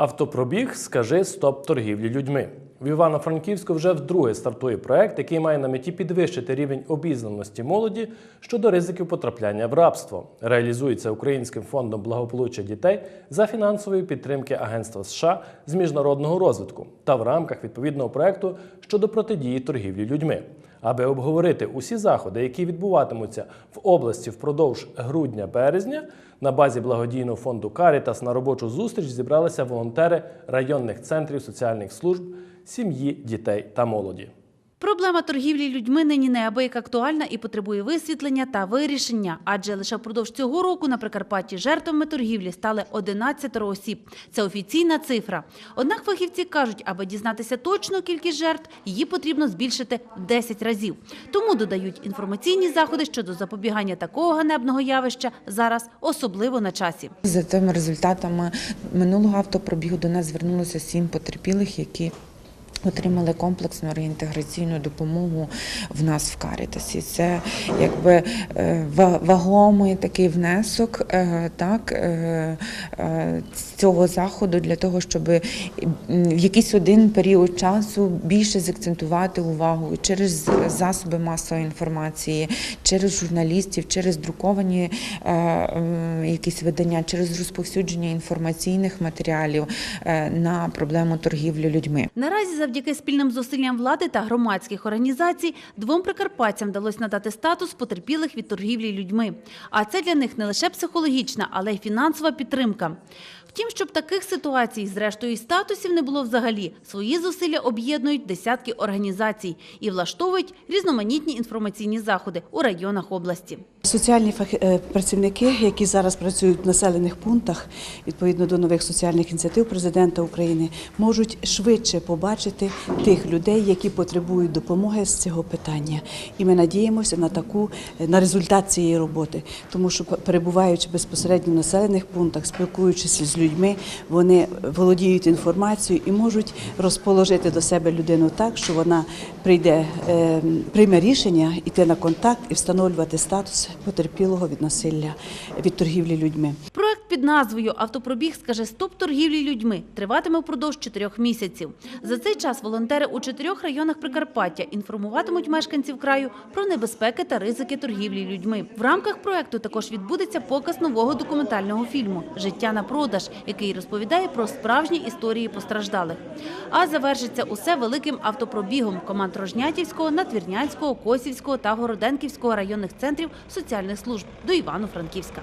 Автопробіг Скажи стоп торгівлі людьми. В Івано-Франківську вже вдруге стартує проект, який має на меті підвищити рівень обізнаності молоді щодо ризиків потрапляння в рабство. Реалізується Українським фондом благополуччя дітей за фінансової підтримки Агентства США з міжнародного розвитку та в рамках відповідного проекту щодо протидії торгівлі людьми. Аби обговорити усі заходи, які відбуватимуться в області впродовж грудня-березня, на базі благодійного фонду Карітас на робочу зустріч зібралися волонтери районних центрів соціальних служб, сім'ї, дітей та молоді. Проблема торгівлі людьми нині неабияк актуальна і потребує висвітлення та вирішення. Адже лише впродовж цього року на Прикарпатті жертвами торгівлі стали 11 осіб. Це офіційна цифра. Однак фахівці кажуть, аби дізнатися точну кількість жертв, її потрібно збільшити в 10 разів. Тому додають інформаційні заходи щодо запобігання такого ганебного явища зараз особливо на часі. За тими результатами минулого автопробігу до нас звернулося сім потерпілих, які отримали комплексну реінтеграційну допомогу в нас в Карітасі. Це якби е, вагомий такий внесок е, так, е, цього заходу для того, щоб в якийсь один період часу більше закцентувати увагу через засоби масової інформації, через журналістів, через друковані якісь видання, через розповсюдження інформаційних матеріалів на проблему торгівлі людьми. Наразі завдяки спільним зусиллям влади та громадських організацій двом прикарпатцям вдалося надати статус потерпілих від торгівлі людьми. А це для них не лише психологічна, але й фінансова підтримка. Втім, щоб таких ситуацій, зрештою, статусів не було взагалі, свої зусилля об'єднують десятки організацій і влаштовують різноманітні інформаційні заходи у районах області. Соціальні е, працівники, які зараз працюють в населених пунктах, відповідно до нових соціальних ініціатив президента України, можуть швидше побачити тих людей, які потребують допомоги з цього питання. І ми надіємося на таку на результат цієї роботи, тому що перебуваючи безпосередньо в населених пунктах, спілкуючись з людьми, вони володіють інформацією і можуть розположити до себе людину так, що вона прийде, е, прийме рішення йти на контакт і встановлювати статус потерпілого від насилля від торгівлі людьми. Під назвою Автопробіг скаже стоп торгівлі людьми триватиме впродовж чотирьох місяців. За цей час волонтери у чотирьох районах Прикарпаття інформуватимуть мешканців краю про небезпеки та ризики торгівлі людьми. В рамках проекту також відбудеться показ нового документального фільму Життя на продаж, який розповідає про справжні історії постраждалих. А завершиться усе великим автопробігом команд Рожнятівського, Надвірнянського, Косівського та Городенківського районних центрів соціальних служб до Івано-Франківська.